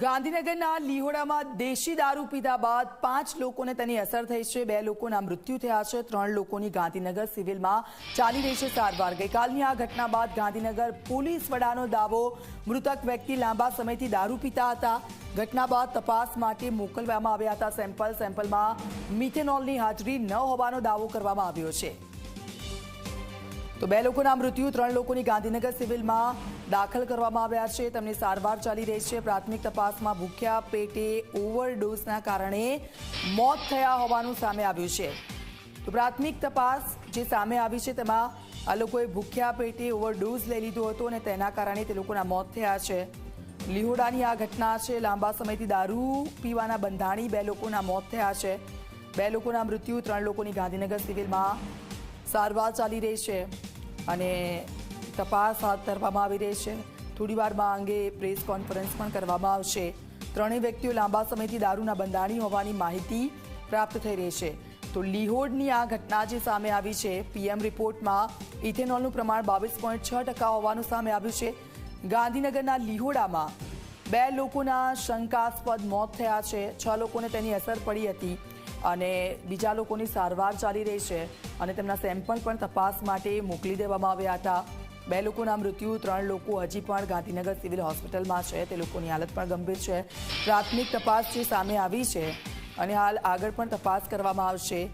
ગાંધીનગરના લીહોડામાં દેશી દારૂ પીધા બાદ પાંચ લોકોને તેની અસર થઈ છે. બે લોકોના મૃત્યુ થયા છે. ત્રણ લોકોની ગાંધીનગર સિવિલમાં ચાલી રહી છે સારવાર. ગઈકાલની આ ઘટના બાદ ગાંધીનગર પોલીસ વડાનો દાવો, મૃતક વ્યક્તિ લાંબા સમયથી દારૂ પીતા હતા. ઘટના બાદ તપાસ માટે મોકલવામાં આવ્યા હતા. સેમ્પલ, સેમ્પલમાં મિથેનોલની હાજરી ન હોવાનો દાવો કરવામાં આવ્યો છે. તો બે લોકોના મૃત્યુ, ત્રણ લોકોની ગાંધીનગર સિવિલમાં દાખલ કરવામાં આવ્યા છે. તેમની સારવાર ચાલી રહી છે. પ્રાથમિક તપાસમાં ભૂખ્યા પેટે ઓવરડોઝના કારણે મોત થયા હોવાનું સામે આવ્યું છે. તો પ્રાથમિક તપાસ જે સામે આવી છે, તેમાં આ લોકોએ ભૂખ્યા પેટે ઓવરડોઝ લઈ લીધો હતો અને તેના કારણે તે લોકોના મોત થયા છે. લીહોડાની આ ઘટના છે. લાંબા સમયથી દારૂ પીવાના બંધાણી બે લોકોના મોત થયા છે. બે લોકોના મૃત્યુ, ત્રણ લોકોની ગાંધીનગર સિવિલમાં સારવાર ચાલી રહી છે અને તપાસ હાથ ધરવામાં આવી રહી છે. થોડી વારમાં આ અંગે પ્રેસ કોન્ફરન્સ પણ કરવામાં આવશે. ત્રણેય વ્યક્તિઓ લાંબા સમયથી દારૂના બંધાણી હોવાની માહિતી પ્રાપ્ત થઈ રહી છે. તો લીહોડની આ ઘટના જે સામે આવી છે, પીએમ રિપોર્ટમાં ઇથેનોલનું પ્રમાણ બાવીસ પોઈન્ટ છ ટકા હોવાનું સામે આવ્યું છે. ગાંધીનગરના લીહોડામાં બે લોકોના શંકાસ્પદ મોત થયા છે. છ લોકોને તેની અસર પડી હતી. અને બીજા લોકોની સારવાર ચાલી રહી છે અને તેમના સેમ્પલ પણ તપાસ માટે મોકલી દેવામાં આવ્યા હતા. બે લોકોના મૃત્યુ, ત્રણ લોકો હજી પણ ગાંધીનગર સિવિલ હોસ્પિટલમાં છે. તે લોકોની હાલત પણ ગંભીર છે. પ્રાથમિક તપાસ જે સામે આવી છે અને હાલ આગળ પણ તપાસ કરવામાં આવશે.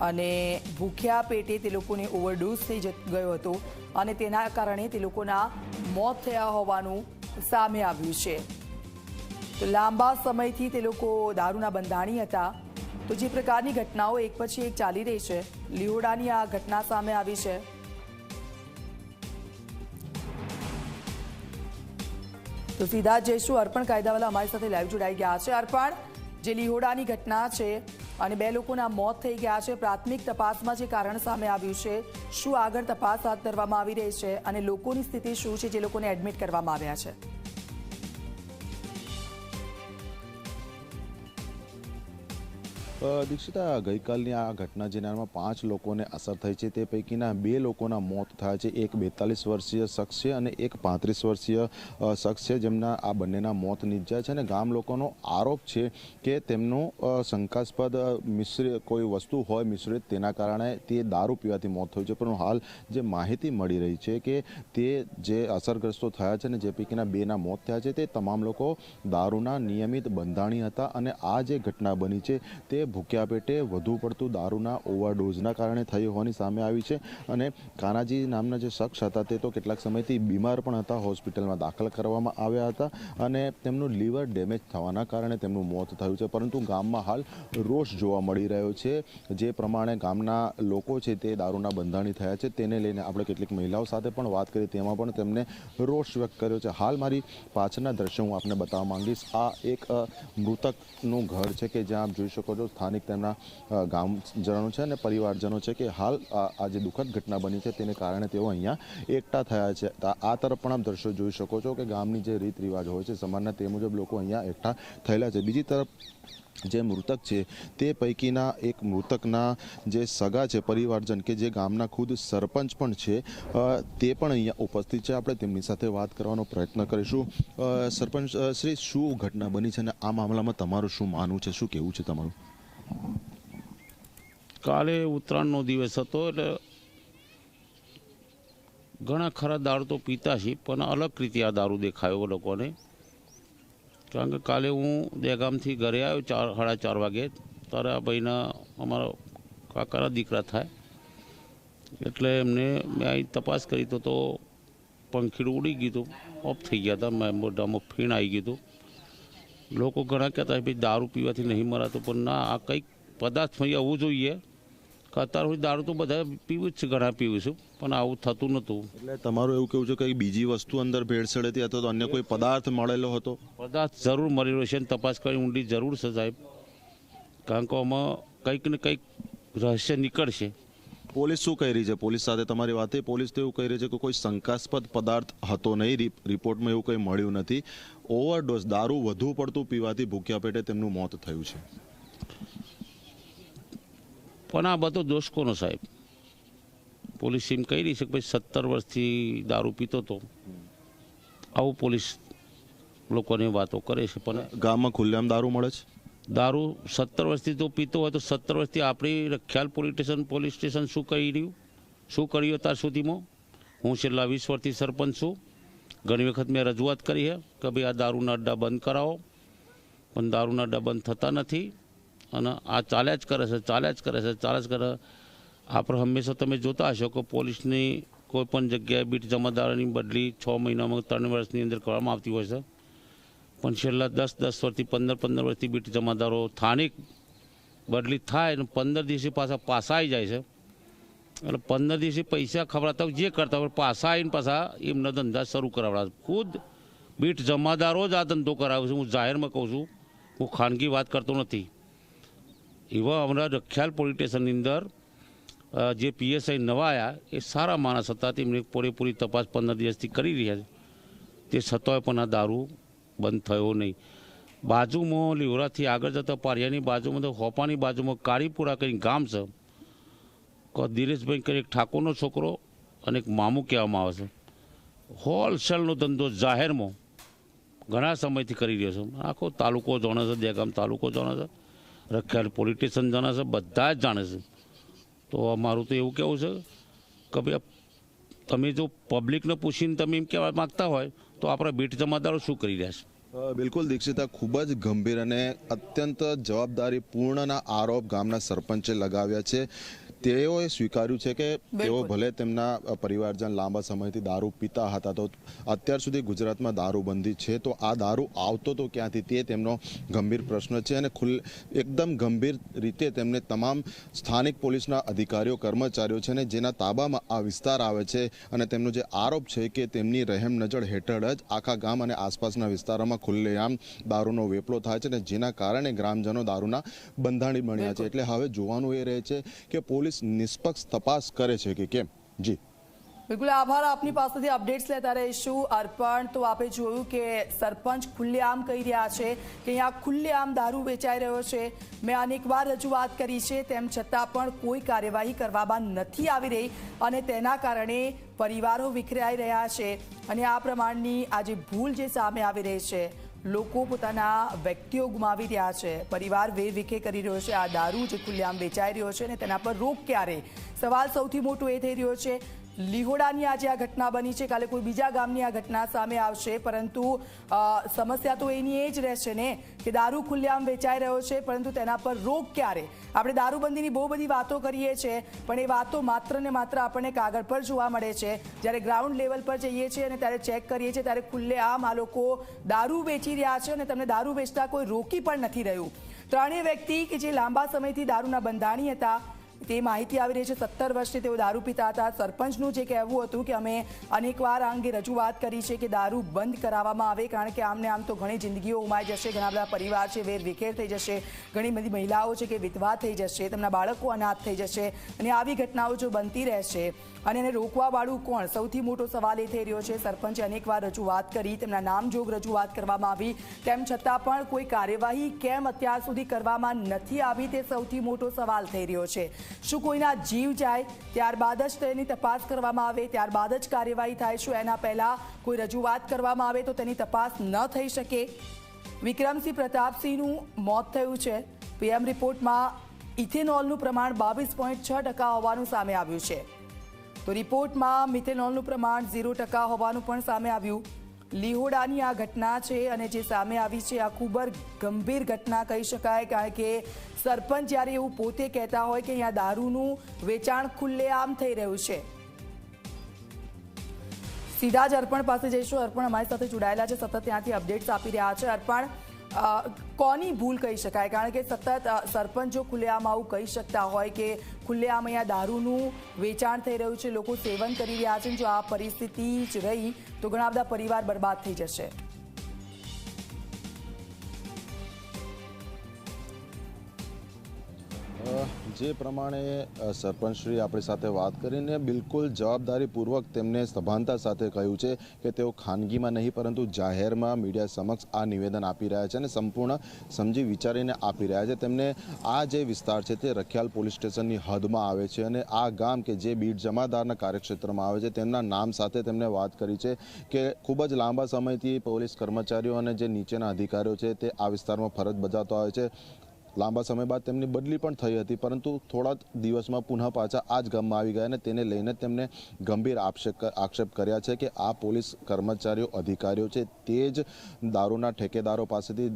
અને ભૂખ્યા પેટે તે લોકોને ઓવરડોઝ થઈ ગયો હતો અને તેના કારણે તે લોકોના મોત થયા હોવાનું સામે આવ્યું છે. લાંબા સમયથી તે લોકો દારૂના બંધાણી હતા. તો જે પ્રકારની ઘટનાઓ એક પછી એક ચાલી રહી છે લિહોડાની આ ઘટના સામે આવી છે. તો સીધા જઈશું અર્પણ કાયદાવાલા અમારી સાથે લાઈવ જોડાઈ ગયા છે. અર્પણ, જે લિહોડાની ઘટના છે અને બે લોકોના મોત થઈ ગયા છે, પ્રાથમિક તપાસમાં જે કારણ સામે આવ્યું છે, શું આગળ તપાસ હાથ ધરવામાં આવી રહી છે અને લોકોની સ્થિતિ શું છે, જે લોકોને એડમિટ કરવામાં આવ્યા છે. દીક્ષિતા, ગઈકાલની આ ઘટના જેનામાં પાંચ લોકોને અસર થઈ છે, તે પૈકીના બે લોકોના મોત થયા છે. એક બેતાલીસ વર્ષીય શખ્સ છે અને એક પાંત્રીસ વર્ષીય શખ્સ છે જેમના આ બંનેના મોત નીપજ્યા છે. અને ગામ લોકોનો આરોપ છે કે તેમનું શંકાસ્પદ મિશ્રિત મિશ્ર, કોઈ વસ્તુ હોય મિશ્રિત તેના કારણે તે દારૂ પીવાથી મોત થયું છે. પણ હાલ જે માહિતી મળી રહી છે કે તે જે અસરગ્રસ્તો થયા છે ને જે પૈકીના બેના મોત થયા છે, તે તમામ લોકો દારૂના નિયમિત બંધાણી હતા. અને આ જે ઘટના બની છે, તે ભૂખ્યા પેટે વધુ પડતું દારૂના ઓવરડોઝના કારણે થઈ હોવાની સામે આવી છે અને કાનાજી નામના જે શખ્સ હતા તે તો કેટલાક સમયથી બીમાર પણ હતા, હોસ્પિટલમાં દાખલ કરવામાં આવ્યા હતા અને તેમનું લીવર ડેમેજ થવાના કારણે તેમનું મોત થયું છે. પરંતુ ગામમાં હાલ રોષ જોવા મળી રહ્યો છે. જે પ્રમાણે ગામના લોકો છે તે દારૂના બંધાણી થયા છે. તેને લઈને આપણે કેટલીક મહિલાઓ સાથે પણ વાત કરી. તેમાં પણ તેમને રોષ વ્યક્ત કર્યો છે. હાલ મારી પાછળના દ્રશ્યો હું આપને બતાવવા માંગીશ. આ એક મૃતકનું ઘર છે કે જ્યાં આપ જોઈ શકો છો. સ્થાનિક તેમના ગામજનો છે અને પરિવારજનો છે કે હાલ આ જે દુઃખદ ઘટના બની છે તેને કારણે તેઓ અહીંયા એકઠા થયા છે. આ તરફ પણ આપ દ્રશ્યો જોઈ શકો છો કે ગામની જે રીત રિવાજ હોય છે, સમાજના તે મુજબ લોકો અહીંયા એકઠા થયેલા છે. બીજી તરફ જે મૃતક છે તે પૈકીના એક મૃતકના જે સગા છે, પરિવારજન કે જે ગામના ખુદ સરપંચ પણ છે તે પણ અહીંયા ઉપસ્થિત છે. આપણે તેમની સાથે વાત કરવાનો પ્રયત્ન કરીશું. સરપંચ શ્રી, શું ઘટના બની છે અને આ મામલામાં તમારું શું માનવું છે? શું કહેવું છે તમારું? કાલે ઉત્તરાયણનો દિવસ હતો એટલે ઘણા ખરા દારૂ તો પીતા છે પણ અલગ રીતે આ દારૂ દેખાયો લોકોને. કારણ કે કાલે હું દહેગામથી ઘરે આવ્યો ચાર, સાડા ચાર વાગે. ત્યારે આ ભાઈના, અમારા કાકાના દીકરા થાય. એટલે એમને મેં અહીં તપાસ કરી તો પંખીડું ઉડી ગયું હતું. ઓફ થઈ ગયા હતા, મેં મોઢામાં ફીણ આવી ગયું હતું. લોકો ઘણા કહેતા ભાઈ દારૂ પીવાથી નહીં મરાતું. પણ ના આ કંઈક પદાર્થમાં આવવું જોઈએ. કે હોય દારૂ તો બધા પીવું જ છે ઘણા પીવું છું. પણ આવું થતું નહોતું. એટલે તમારું એવું કેવું છે કે બીજી વસ્તુ અંદર ભેળસેળ હતી અથવા તો અન્ય કોઈ પદાર્થ મળેલો હતો? પદાર્થ જરૂર મળેલો છે અને તપાસ કરી ઊંડી જરૂર છે સાહેબ. કારણ કે આમાં કંઈક ને કંઈક રહસ્ય નીકળશે. પોલીસ શું કહી રહી છે? પોલીસ સાથે તમારી વાત થઈ. પોલીસ તો એવું કહી રહી છે કે કોઈ શંકાસ્પદ પદાર્થ હતો નહીં. રિપ- રિપોર્ટમાં એવું કંઈ મળ્યું નથી. ઓવરડોઝ દારૂ વધુ પડતું પીવાથી ભૂખ્યા પેટે તેમનું મોત થયું છે. પણ આ બધો દોષ કોનો સાહેબ? પોલીસ એમ કહી રહી છે કે ભાઈ સત્તર વર્ષથી દારૂ પીતો હતો. આવું પોલીસ લોકોની વાતો કરે છે પણ ગામમાં ખુલ્લેઆમ દારૂ મળે છે? દારૂ સત્તર વર્ષથી તો પીતો હોય તો સત્તર વર્ષથી આપણી Rakhial police station police station શું કરી રહ્યું? શું કર્યું અત્યાર સુધીમાં? હું છેલ્લા વીસ વર્ષથી સરપંચ છું. ઘણી વખત મેં રજૂઆત કરી છે કે ભાઈ આ દારૂના અડ્ડા બંધ કરાવો. પણ દારૂના અડ્ડા બંધ થતા નથી અને આ ચાલ્યા જ કરે છે, ચાલ્યા જ કરે છે, ચાલ્યા જ કરે આપણે હંમેશા તમે જોતા હશો કે પોલીસની કોઈ પણ જગ્યાએ બીટ જમાદારની બદલી છ મહિનામાં ત્રણ વર્ષની અંદર કરવામાં આવતી હોય છે. પણ છેલ્લા દસ દસ વર્ષથી, પંદર પંદર વર્ષથી બીટ જમાદારો સ્થાનિક બદલી થાય અને પંદર દિવસે પાછા પાસા આવી જાય છે. એટલે પંદર દિવસે પૈસા ખવડાવતા જે કરતા હોય પાછા આવીને પાછા એમના ધંધા શરૂ કરાવડા ખુદ બીટ જમાદારો જ આ ધંધો કરાવે છે. હું જાહેરમાં કહું છું, હું ખાનગી વાત કરતો નથી. એવા હમણાં રખ્યાલ પોલીસ સ્ટેશનની અંદર જે પીએસઆઈ નવા આવ્યા એ સારા માણસ હતા. તેમની પૂરેપૂરી તપાસ પંદર દિવસથી કરી રહ્યા છે. તે છતાંય પણ આ દારૂ બંધ થયો નહીં. બાજુમાં લીવરાથી આગળ જતા પારિયાની બાજુમાં તો હોપાની બાજુમાં કાળીપુરા કરીને ગામ છે. દિનેશભાઈ કરી એક ઠાકોરનો છોકરો અને એક મામું કહેવામાં આવે છે. હોલસેલનો ધંધો જાહેરમાં ઘણા સમયથી કરી રહ્યો છે. આખો તાલુકો જાણે છે દેગામ તાલુકો જાણે છે. રખ્યાલ પોલિટિશિયન જાણે છે, બધા જ જાણે છે. તો અમારું તો એવું કહેવું છે કે ભાઈ તમે જો પબ્લિકને પૂછીને તમે એમ કહેવા માગતા હોય તો આપણા બીટ જમાદારો શું કરી રહ્યા છે? બિલકુલ દીક્ષિતા, ખૂબ જ ગંભીર અને અત્યંત જવાબદારીપૂર્ણના આરોપ ગામના સરપંચે લગાવ્યા છે. તેઓએ સ્વીકાર્યું છે કે તેઓ ભલે તેમના પરિવારજન લાંબા સમયથી દારૂ પીતા હતા તો અત્યાર સુધી ગુજરાતમાં દારૂબંધી છે તો આ દારૂ આવતો તો ક્યાંથી? તે તેમનો ગંભીર પ્રશ્ન છે અને ખુલ્લ એકદમ ગંભીર રીતે તેમને તમામ સ્થાનિક પોલીસના અધિકારીઓ કર્મચારીઓ છે ને જેના તાબામાં આ વિસ્તાર આવે છે અને તેમનો જે આરોપ છે કે તેમની રહેમ નજર હેઠળ જ આખા ગામ અને આસપાસના વિસ્તારોમાં ખુલ્લેઆમ દારૂનો વેપલો થાય છે અને જેના કારણે ગ્રામજનો દારૂના બંધાણી બન્યા છે. એટલે હવે જોવાનું એ રહે છે કે પોલીસ નિષ્પક્ષ તપાસ કરે છે કે કેમ? જી. બિલકુલ, આભાર. આપની પાસેથી અપડેટ્સ લેતા રહીશું. અર્પણ, તો આપે જોયું કે સરપંચ ખુલ્લેઆમ કહી રહ્યા છે કે અહીંયા ખુલ્લેઆમ દારૂ વેચાઈ રહ્યો છે. મેં અનેકવાર રજૂઆત કરી છે, તેમ છતાં પણ કોઈ કાર્યવાહી કરવામાં નથી આવી રહી અને તેના કારણે પરિવારો વિખરાઈ રહ્યા છે અને આ પ્રમાણની આજે ભૂલ જે સામે આવી રહી છે. લોકો પોતાના વ્યક્તિઓ ગુમાવી રહ્યા છે. પરિવાર વેરવિખે કરી રહ્યો છે. આ દારૂ જે ખુલ્લેઆમ વેચાઈ રહ્યો છે અને તેના પર રોક ક્યારે? સવાલ સૌથી મોટો એ થઈ રહ્યો છે લીહોડાની આજે આ ઘટના બની છે. કાલે કોઈ બીજા ગામની આ ઘટના સામે આવશે, પરંતુ સમસ્યા તો એની એ જ રહેશે ને કે દારૂ ખુલ્લેઆમ વેચાઈ રહ્યો છે, પરંતુ તેના પર રોક ક્યારે? આપણે દારૂબંધીની બહુ બધી વાતો કરીએ છીએ, પણ એ વાતો માત્ર ને માત્ર આપણને કાગળ પર જોવા મળે છે. જ્યારે ગ્રાઉન્ડ લેવલ પર જઈએ છીએ અને ત્યારે ચેક કરીએ છીએ, ત્યારે ખુલ્લેઆમ આ લોકો દારૂ વેચી રહ્યા છે અને તમને દારૂ વેચતા કોઈ રોકી પણ નથી રહ્યું. ત્રણેય વ્યક્તિ કે જે લાંબા સમયથી દારૂના બંધાણી હતા તે માહિતી આવી રહી છે. સત્તર વર્ષથી તેઓ દારૂ પીતા હતા. સરપંચનું જે કહેવું હતું કે અમે અનેકવાર આ અંગે રજૂઆત કરી છે કે દારૂ બંધ કરાવવામાં આવે, કારણ કે આમને આમ તો ઘણી જિંદગીઓ ઉમાઈ જશે, ઘણા બધા પરિવાર છે, વેર વિખેર થઈ જશે, ઘણી બધી મહિલાઓ છે કે વિધવા થઈ જશે, તેમના બાળકો અનાથ થઈ જશે અને આવી ઘટનાઓ જો બનતી રહેશે અને એને રોકવાવાળું કોણ? સૌથી મોટો સવાલ એ થઈ રહ્યો છે. સરપંચે અનેકવાર રજૂઆત કરી, તેમના નામજોગ રજૂઆત કરવામાં આવી. તેમ છતાં પણ કોઈ કાર્યવાહી કેમ અત્યાર સુધી કરવામાં નથી આવી તે સૌથી મોટો સવાલ થઈ રહ્યો છે. શું કોઈના જીવ જાય ત્યારબાદ જ તેની તપાસ કરવામાં આવે, ત્યારબાદ જ કાર્યવાહી થાય. શું એના પહેલાં કોઈ રજૂઆત કરવામાં આવે તો તેની તપાસ ન થઈ શકે? વિક્રમસિંહ પ્રતાપસિંહનું મોત થયું છે. પીએમ રિપોર્ટમાં ઇથેનોલનું પ્રમાણ બાવીસ પોઈન્ટ છ ટકા હોવાનું સામે આવ્યું છે. તો રિપોર્ટમાં મિથેનોલનું પ્રમાણ ઝીરો ટકા હોવાનું પણ સામે આવ્યું. લીહોડાની આ ઘટના છે અને જે સામે આવી છે, આ ખૂબ જ ગંભીર ઘટના કહી શકાય, કારણ કે સરપંચ જ્યારે એવું પોતે કહેતા હોય કે અહીંયા દારૂનું વેચાણ ખુલ્લેઆમ થઈ રહ્યું છે. સીધા જ અર્પણ પાસે જઈશું. અર્પણ અમારી સાથે જોડાયેલા છે. સતત ત્યાંથી અપડેટ્સ આપી રહ્યા છે. અર્પણ કોની ભૂલ કહી શકાય? કારણ કે સતત સરપંચો ખુલ્લેઆમ આવું કહી શકતા હોય કે ખુલ્લેઆમ અહીંયા દારૂનું વેચાણ થઈ રહ્યું છે, લોકો સેવન કરી રહ્યા છે, જો આ પરિસ્થિતિ જ રહી, તો ઘણા બધા પરિવાર બરબાદ થઈ જશે. જે પ્રમાણે સરપંચશ્રી આપણી સાથે વાત કરીને બિલકુલ જવાબદારીપૂર્વક તેમને સભાનતા સાથે કહ્યું છે કે તેઓ ખાનગીમાં નહીં, પરંતુ જાહેરમાં મીડિયા સમક્ષ આ નિવેદન આપી રહ્યા છે અને સંપૂર્ણ સમજી વિચારીને આપી રહ્યા છે. તેમને આ જે વિસ્તાર છે તે રખિયાલ પોલીસ સ્ટેશનની હદમાં આવે છે અને આ ગામ કે જે બીડ જમાદારના કાર્યક્ષેત્રમાં આવે છે તેમના નામ સાથે તેમને વાત કરી છે કે ખૂબ જ લાંબા સમયથી પોલીસ કર્મચારીઓ અને જે નીચેના અધિકારીઓ છે તે આ વિસ્તારમાં ફરજ બજાવતા હોય છે. લાંબા સમય બાદ તેમની બદલી પણ થઈ હતી, પરંતુ થોડા દિવસમાં પુનઃ પાછા આ જ ગામમાં આવી ગયા અને તેને લઈને તેમને ગંભીર આક્ષેપ આક્ષેપ કર્યા છે કે આ પોલીસ કર્મચારીઓ, અધિકારીઓ છે તે જ દારૂના ઠેકેદારો પાસેથી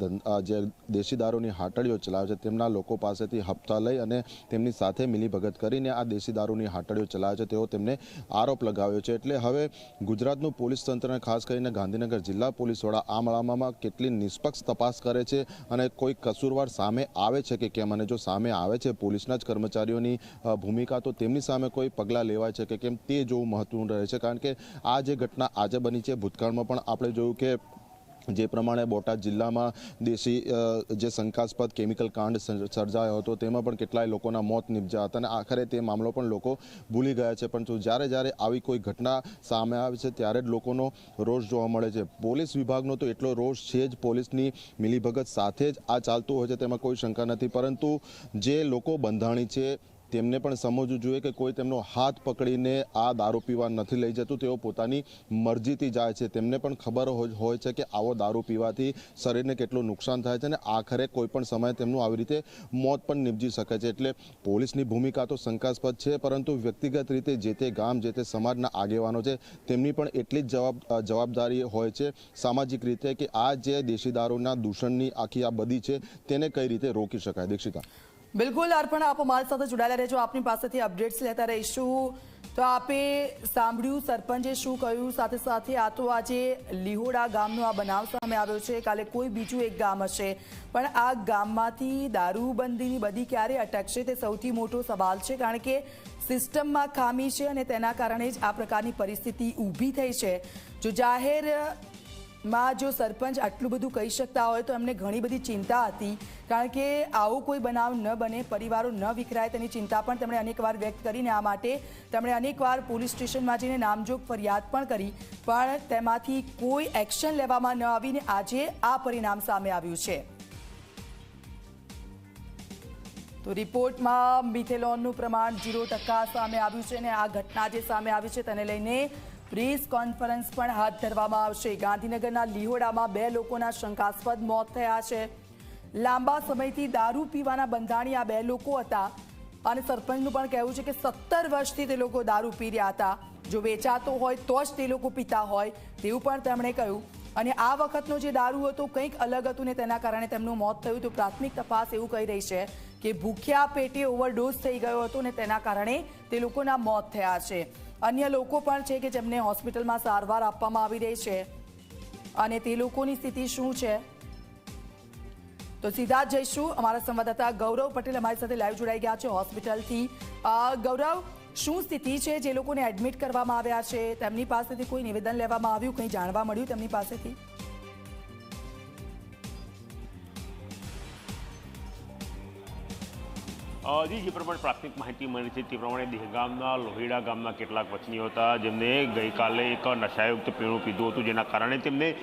જે દેશી દારૂની હાટડીઓ ચલાવે છે તેમના લોકો પાસેથી હપ્તા લઈ અને તેમની સાથે મિલીભગત કરીને આ દેશી દારૂની હાટડીઓ ચલાવે છે. તેવો તેમને આરોપ લગાવ્યો છે. એટલે હવે ગુજરાતનું પોલીસ તંત્રને ખાસ કરીને ગાંધીનગર જિલ્લા પોલીસ વડા આ મામલામાં કેટલી નિષ્પક્ષ તપાસ કરે છે અને કોઈ કસૂરવાર સામે આવે છે કે કેમ? અને જો સામે આવે છે પોલીસના જ કર્મચારીઓની ભૂમિકા, તો તેમની સામે કોઈ પગલાં લેવાય છે કે કેમ? તે જોવું મહત્વનું રહે છે. કારણ કે આ જે ઘટના આજે બની છે, ભૂતકાળમાં પણ આપણે જોયું કે જે પ્રમાણે બોટાદ જિલ્લામાં દેશી જે શંકાસ્પદ કેમિકલ કાંડ સર્જાયો હતો, તેમાં પણ કેટલાય લોકોના મોત નિપજ્યા હતા અને આખરે તે મામલો પણ લોકો ભૂલી ગયા છે. પરંતુ જ્યારે જ્યારે આવી કોઈ ઘટના સામે આવે છે, ત્યારે જ લોકોનો રોષ જોવા મળે છે. પોલીસ વિભાગનો તો એટલો રોષ છે જ, પોલીસની મિલીભગત સાથે જ આ ચાલતું હોય છે, તેમાં કોઈ શંકા નથી. પરંતુ જે લોકો બંધાણી છે તેમને પણ સમજવું જોઈએ કે કોઈ તેમનો હાથ પકડીને આ દારૂ પીવા નથી લઈ જતું, તેઓ પોતાની મરજીથી જાય છે. તેમને પણ ખબર હોય છે કે આવો દારૂ પીવાથી શરીરને કેટલું નુકસાન થાય છે અને આખરે કોઈ પણ સમયે તેમનું આવી રીતે મોત પણ નિપજી શકે છે. એટલે પોલીસની ભૂમિકા તો શંકાસ્પદ છે, પરંતુ વ્યક્તિગત રીતે જે તે ગામ, જે તે સમાજના આગેવાનો છે, તેમની પણ એટલી જ જવાબ, જવાબદારી હોય છે સામાજિક રીતે કે આ જે દેશી દારૂના દૂષણની આખી આ બધી છે, તેને કઈ રીતે રોકી શકાય? દીક્ષિતા. બિલકુલ, અર્પણ, આપ અમારી સાથે જોડાયેલા રહેજો. આપની પાસેથી અપડેટ્સ લેતા રહીશું. તો આપે સાંભળ્યું, સરપંચે શું કહ્યું? સાથે સાથે આ તો આજે લીહોડા ગામનો આ બનાવ સામે આવ્યો છે. કાલે કોઈ બીજું એક ગામ હશે. પણ આ ગામમાંથી દારૂબંધીની બધી ક્યારે અટકશે તે સૌથી મોટો સવાલ છે. કારણ કે સિસ્ટમમાં ખામી છે અને તેના કારણે જ આ પ્રકારની પરિસ્થિતિ ઊભી થઈ છે. જો જાહેર માં જો સરપંચ આટલું બધું કહી શકતા હોય તો એમને ઘણી બધી ચિંતા હતી. કારણ કે આવો કોઈ બનાવ ન બને, પરિવારો ન વિખરાય તેની ચિંતા પણ તેમણે અનેકવાર વ્યક્ત કરીને આ માટે તેમણે અનેકવાર પોલીસ સ્ટેશનમાં જઈને નામજોગ ફરિયાદ પણ કરી. પણ તેમાંથી કોઈ એક્શન લેવામાં ન આવીને આજે આ પરિણામ સામે આવ્યું છે. તો રિપોર્ટમાં મિથેલોનનું પ્રમાણ ઝીરો ટકા સામે આવ્યું છે અને આ ઘટના જે સામે આવી છે તેને લઈને પ્રેસ કોન્ફરન્સ પણ હાથ ધરવામાં આવશે. ગાંધીનગરના લીહોડામાં બે લોકોના શંકાસ્પદ મોત થયા છે. લાંબા સમયથી દારૂ પીવાના બંધાણી આ બે લોકો હતા. અને સરપંચનું પણ કહેવું છે કે સત્તર વર્ષથી તે લોકો દારૂ પી રહ્યા હતા. જો વેચાતો હોય તો જ તે લોકો પીતા હોય તેવું પણ તેમણે કહ્યું. અને આ વખતનો જે દારૂ હતો કંઈક અલગ હતું ને તેના કારણે તેમનું મોત થયું. તો પ્રાથમિક તપાસ એવું કહી રહી છે કે ભૂખ્યા પેટે ઓવરડોઝ થઈ ગયો હતો ને તેના કારણે તે લોકોના મોત થયા છે. અન્ય લોકો પણ છે કે જેમને હોસ્પિટલમાં સારવાર આપવામાં આવી રહી છે. અને તે લોકોની સ્થિતિ શું છે? તો સીધા જઈશું. અમારા સંવાદદાતા ગૌરવ પટેલ અમારી સાથે લાઈવ જોડાઈ ગયા છે હોસ્પિટલથી. ગૌરવ, શું સ્થિતિ છે? જે લોકોને એડમિટ કરવામાં આવ્યા છે, તેમની પાસેથી કોઈ નિવેદન લેવામાં આવ્યું, કંઈ જાણવા મળ્યું તેમની પાસેથી? અ, જી પ્રમાણે પ્રાથમિક માહિતી મળી છે તે પ્રમાણે દહેગામના લોહીડા ગામના કેટલાક વતનીઓ હતા જેમને ગઈકાલે એક નશાયુક્ત પીણું પીધું હતું જેના કારણે તેમને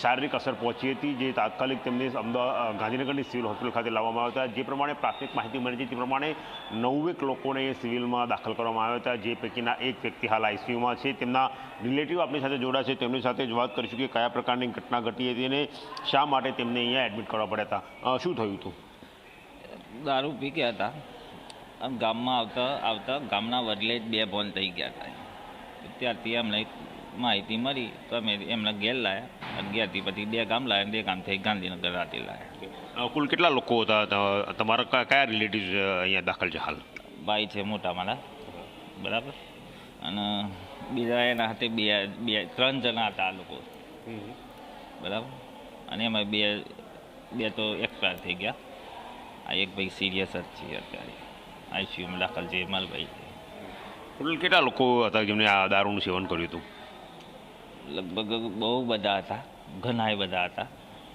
શારીરિક અસર પહોંચી હતી જે તાત્કાલિક તેમને અમદાવાદ ગાંધીનગરની સિવિલ હોસ્પિટલ ખાતે લાવવામાં આવ્યા હતા. જે પ્રમાણે પ્રાથમિક માહિતી મળી છે તે પ્રમાણે નવેક લોકોને સિવિલમાં દાખલ કરવામાં આવ્યા હતા. જે પૈકીના એક વ્યક્તિ હાલ આઈસીયુમાં છે. તેમના રિલેટિવ આપણી સાથે જોડાશે તેમની સાથે જ વાત કરીશું કે કયા પ્રકારની ઘટના ઘટી હતી અને શા માટે તેમને અહીંયા એડમિટ કરવા પડ્યા હતા. શું થયું હતું? દારૂ પી ગયા હતા. અને ગામમાં આવતા આવતા ગામના વડલે જ બે બોન થઈ ગયા હતા. ત્યારથી અમને માહિતી મળી તો અમે એમને ઘેર લાયા અને ઘેરથી પછી બે ગામ લાયા અને બે ગામથી ગાંધીનગર રાતે લાયા. કુલ કેટલા લોકો હતા? તમારા કયા- કયા રિલેટિવ્સ અહીંયા દાખલ છે હાલ? ભાઈ છે મોટા મારા. બરાબર? અને બીજા એના હાથે બે બે ત્રણ જણા હતા આ લોકો. બરાબર? અને એમાં બે બે તો એક્સપાયર થઈ ગયા. આ એક ભાઈ સિરિયસ જ છે અત્યારે. આઈસીયુમાં દાખલ છે માલભાઈ છે કેટલા લોકો હતા જેમને આ દારૂનું સેવન કર્યું હતું? લગભગ બહુ બધા હતા ઘણાય બધા હતા.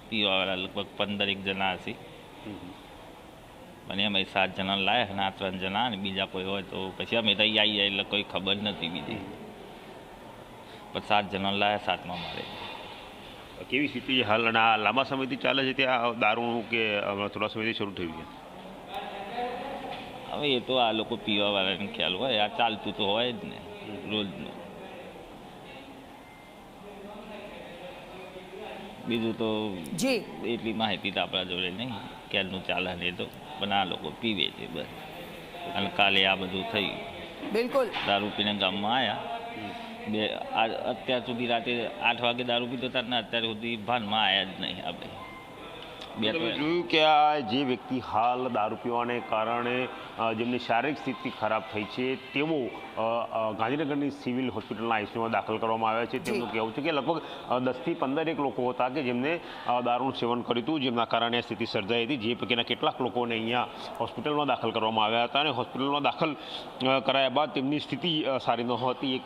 પીવાવાળા લગભગ પંદરેક જણા હશે. અને અમે સાત જણા લાયા અને આ ત્રણ જણા અને બીજા કોઈ હોય તો પછી અમે તો આવી આવી એટલે કોઈ ખબર નથી બીજી. પણ સાત જણા લાયા સાતમાં મારે. કેવી સ્થિતિ છે હાલ અને આ લાંબા સમયથી ચાલે છે ત્યાં દારૂ કે થોડા સમયથી શરૂ થયું છે? હવે એ તો આ લોકો પીવાવાળાને ખ્યાલ હોય આ ચાલતું તો હોય જ ને રોજનું. બીજું તો જે. એટલી માહિતી તો આપણા જોડે નહીં ક્યારનું ચાલે ને તો પણ આ લોકો પીવે છે બસ. અને કાલે આ બધું થયું. બિલકુલ. દારૂ પીને ગામમાં આવ્યા બે અત્યાર સુધી રાતે આઠ વાગે દારૂ પીતો હતા ને અત્યાર સુધી ભાનમાં આવ્યા જ નહીં આપણે. બે જોયું કે આ જે વ્યક્તિ હાલ દારૂ પીવાને કારણે જેમની શારીરિક સ્થિતિ ખરાબ થઈ છે તેઓ અ, ગાંધીનગરની સિવિલ હોસ્પિટલના આઈસીયુમાં દાખલ કરવામાં આવ્યા છે. તેમનું કહેવું છે કે લગભગ દસથી પંદર એક લોકો હતા કે જેમને દારૂનું સેવન કર્યું હતું જેમના કારણે આ સ્થિતિ સર્જાઈ હતી. જે પૈકીના કેટલાક લોકોને અહીંયા હોસ્પિટલમાં દાખલ કરવામાં આવ્યા હતા અને હોસ્પિટલમાં દાખલ કરાયા બાદ તેમની સ્થિતિ સારી નહોતી.